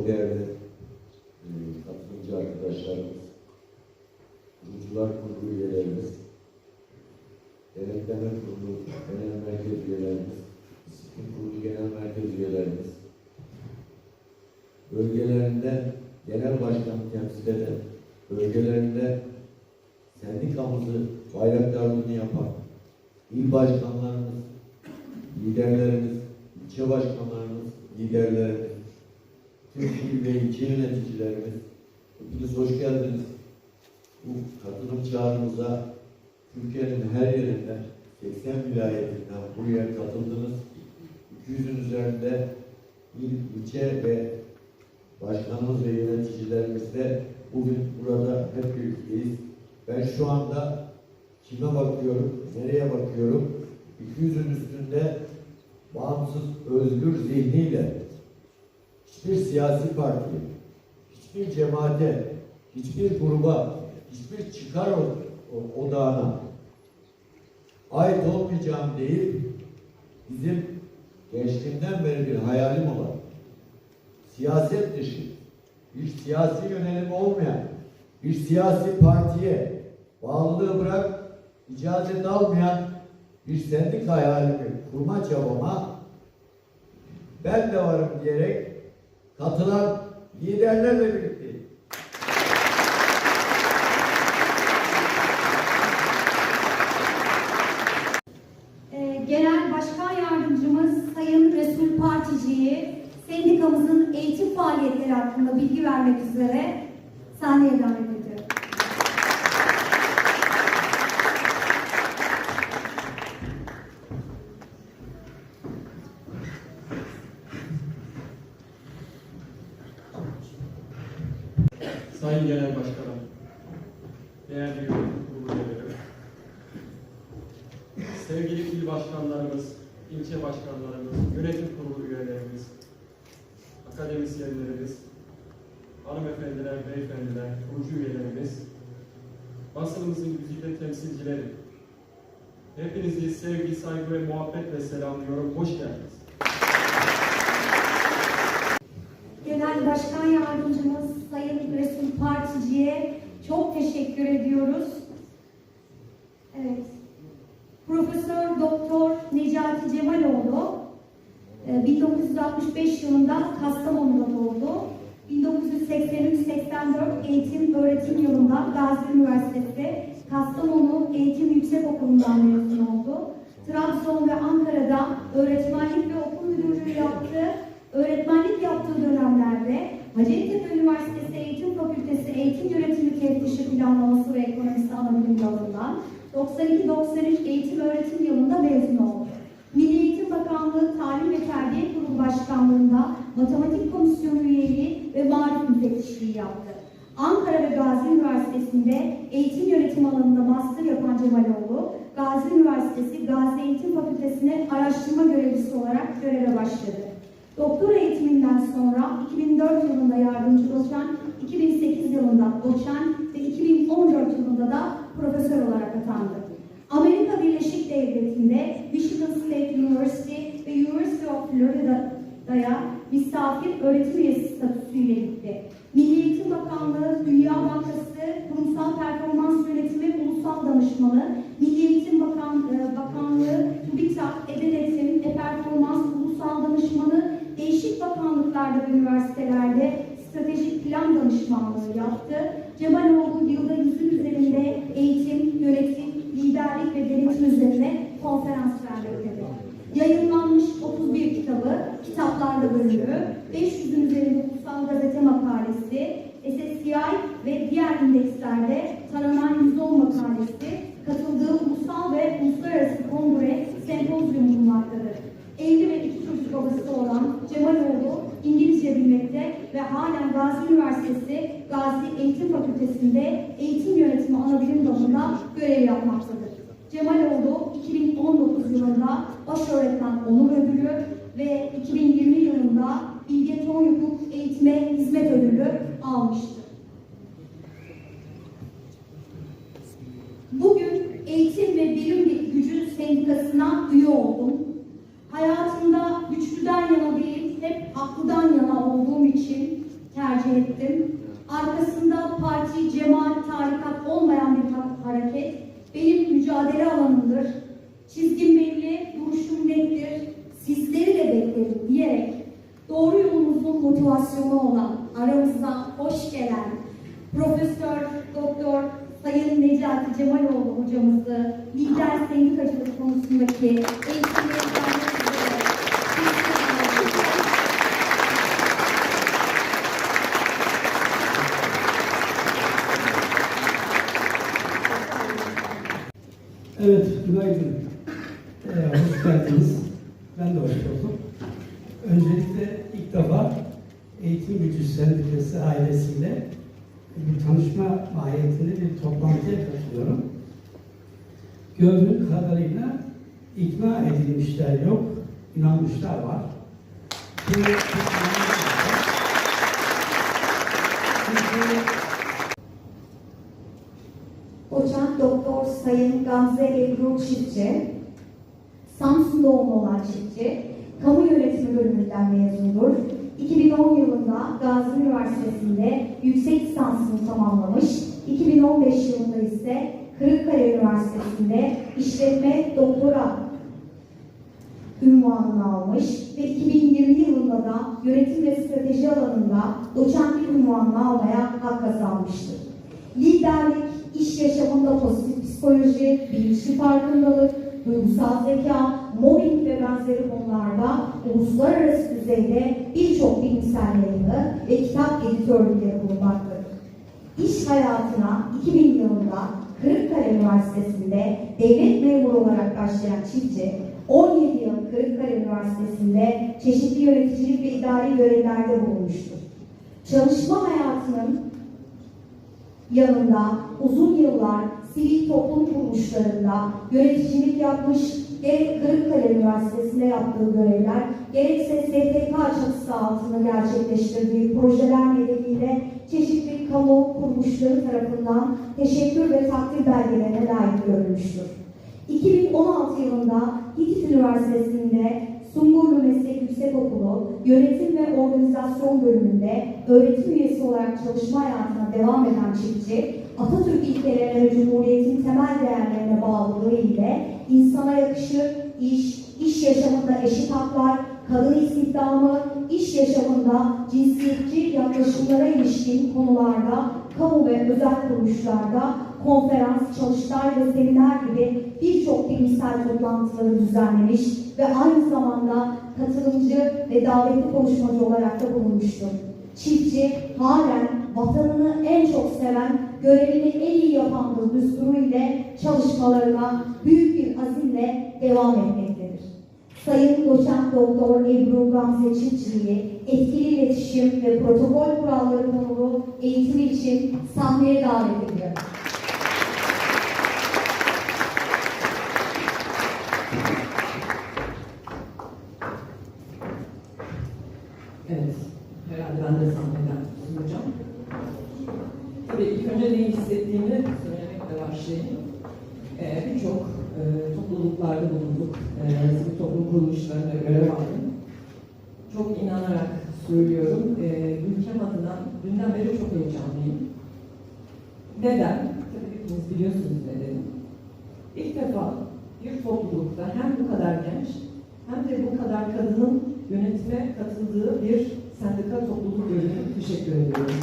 çok değerli e, katılımcı arkadaşlarımız, kurucular kurulu üyelerimiz, denetleme kurulu genel merkez üyelerimiz, disiplin kurulu genel merkez üyelerimiz, bölgelerinde genel başkan temsil eden, bölgelerinde sendikamızı bayraktarlığını yapan il başkanlarımız, liderlerimiz, ilçe başkanlarımız, liderlerimiz, tüm il ve ilçe yöneticilerimiz, hepiniz hoş geldiniz. Bu katılım çağrımıza Türkiye'nin her yerinden, 80 vilayetinden buraya katıldınız. 200'ün üzerinde il, ilçe ve başkanımız ve yöneticilerimiz de bugün burada hep birlikteyiz. Ben şu anda kime bakıyorum, nereye bakıyorum? 200'ün üstünde bağımsız, özgür zihniyle hiçbir siyasi parti, hiçbir cemaate, hiçbir gruba, hiçbir çıkar odağına ait olmayacağım değil, bizim gençliğimden beri bir hayalim olan siyaset dışı, bir siyasi yönelim olmayan, bir siyasi partiye bağlılığı bırak, icazet almayan bir sendika hayalimi kurma çabama ben de varım diyerek katılan liderlerle birlikteyim. Ee, Genel Başkan Yardımcımız Sayın Resul Partici'yi sendikamızın eğitim faaliyetleri hakkında bilgi vermek üzere sahneye davet ediyorum. Sayın Genel Başkanım, değerli yönetim sevgili il başkanlarımız, ilçe başkanlarımız, yönetim kurulu üyelerimiz, akademisyenlerimiz, hanımefendiler, beyefendiler, kurucu üyelerimiz, basınımızın güzide temsilcileri, hepinizi sevgi, saygı ve muhabbetle selamlıyorum. Hoş geldiniz. Genel Başkan Yardımcımız Sayın Resul Partici'ye çok teşekkür ediyoruz. Evet. Profesör Doktor Necati Cemaloğlu e, 1965 yılında Kastamonu'da doğdu. 1983-84 eğitim öğretim yılında Gazi Üniversitesi Kastamonu Eğitim Yüksekokulu'ndan mezun oldu. Trabzon ve Ankara'da öğretmenlik ve okul müdürlüğü yaptı. Öğretmenlik yaptığı dönemlerde Hacettepe Fakültesi Eğitim Yönetimi Teftişi Planlaması ve Ekonomisi Anabilim Dalı'ndan 92-93 eğitim öğretim yılında mezun oldu. Milli Eğitim Bakanlığı Talim ve Terbiye Kurulu Başkanlığında Matematik Komisyonu üyeliği ve Marif Müfettişliği yaptı. Ankara ve Gazi Üniversitesi'nde eğitim yönetim alanında master yapan Cemaloğlu, Gazi Üniversitesi Gazi Eğitim Fakültesi'ne araştırma görevlisi olarak göreve başladı. Doktora eğitiminden sonra 2004 yılında yardımcı doçent, 2008 yılında doçent ve 2014 yılında da profesör olarak atandı. Konferans vermektedir. Yayınlanmış 31 kitabı, kitaplarda bölümü, 500'ün üzerinde ulusal gazete makalesi, SSCI ve diğer indekslerde taranan 110 makalesi, katıldığı ulusal ve uluslararası kongre, sempozyum bulunmaktadır. Evli ve iki çocuk babası olan Cemaloğlu İngilizce bilmekte ve halen Gazi Üniversitesi Gazi Eğitim Fakültesi'nde eğitim yönetimi anabilim dalında görev yapmaktadır. Cemaloğlu 2019 yılında başöğretmen onur ödülü ve 2020 yılında Bilge Tonyukuk Eğitime Hizmet Ödülü almıştır. Bugün Eğitim ve Bilim Gücü Sendikası'na üye oldum. Hayatımda güçlüden yana değil, hep haklıdan yana olduğum için tercih ettim. Arkasında parti, cemaat, tarikat olmayan bir ha- hareket benim mücadele alanımdır. Çizgim. Sizleri de beklerim diyerek doğru yolumuzun motivasyonu olan aramıza hoş gelen Profesör Doktor Sayın Necati Cemaloğlu hocamızı lider sendikacılık konusundaki üzere Evet, günaydın. Ee, hoş geldiniz. Ben de hoş buldum. Öncelikle ilk defa Eğitim Gücü Sendikası ailesiyle bir tanışma mahiyetinde bir toplantıya katılıyorum. Gördüğüm kadarıyla ikna edilmişler yok, inanmışlar var. Şimdi, Çünkü Doçent Doktor Sayın Gamze Ebru Çiftçi, Samsun doğumlu olan Çiftçi, Kamu Yönetimi bölümünden mezundur. 2010 yılında Gazi Üniversitesi'nde yüksek lisansını tamamlamış. 2015 yılında ise Kırıkkale Üniversitesi'nde işletme doktora ünvanını almış ve 2020 yılında da yönetim ve strateji alanında doçentlik ünvanını almaya hak kazanmıştır. Liderlik, iş yaşamında pozitif psikoloji, bilinçli farkındalık, duygusal zeka, mobbing ve benzeri konularda uluslararası düzeyde birçok bilimsel yayını ve kitap editörlükleri bulunmaktadır. İş hayatına 2000 yılında Kırıkkale Üniversitesi'nde devlet memuru olarak başlayan çiftçi, 17 yıl Kırıkkale Üniversitesi'nde çeşitli yöneticilik ve idari görevlerde bulunmuştur. Çalışma hayatının yanında uzun yıllar sivil toplum kuruluşlarında yöneticilik yapmış, gerek Kırıkkale Üniversitesi'nde yaptığı görevler, gerekse STK çatısı altında gerçekleştirdiği projeler nedeniyle çeşitli kamu kuruluşları tarafından teşekkür ve takdir belgelerine layık görülmüştür. 2016 yılında Hitit Üniversitesi'nde Sungurlu Meslek Yüksekokulu Yönetim ve Organizasyon bölümünde öğretim üyesi olarak çalışma hayatına devam eden çiftçi, Atatürk ilkelerine ve Cumhuriyet'in temel değerlerine bağlılığı ile insana yakışır iş, iş yaşamında eşit haklar, kadın istihdamı, iş yaşamında cinsiyetçi yaklaşımlara ilişkin konularda kamu ve özel kuruluşlarda konferans, çalıştay ve seminer gibi birçok bilimsel toplantıları düzenlemiş ve aynı zamanda katılımcı ve davetli konuşmacı olarak da bulunmuştur. Çiftçi halen vatanını en çok seven, görevini en iyi yapan bir düsturu ile çalışmalarına büyük bir azimle devam etmektedir. Sayın Doçent Doktor Ebru Gamze Çiftçi'yi etkili iletişim ve protokol kuralları konulu eğitimi için sahneye davet ediyorum. Evet, herhalde ben de sahneden sunacağım. Tabii ilk önce neyi hissettiğimi söylemekle başlayayım. Ee, Birçok e, topluluklarda bulunduk, e, sivil toplum kuruluşlarında görev aldım. Çok inanarak söylüyorum, e, ülkem adına dünden beri çok heyecanlıyım. Neden? Tabii hepiniz biliyorsunuz nedeni. İlk defa bir toplulukta hem bu kadar genç hem de bu kadar kadının yönetime katıldığı bir sendika topluluk bölümüne teşekkür ediyorum.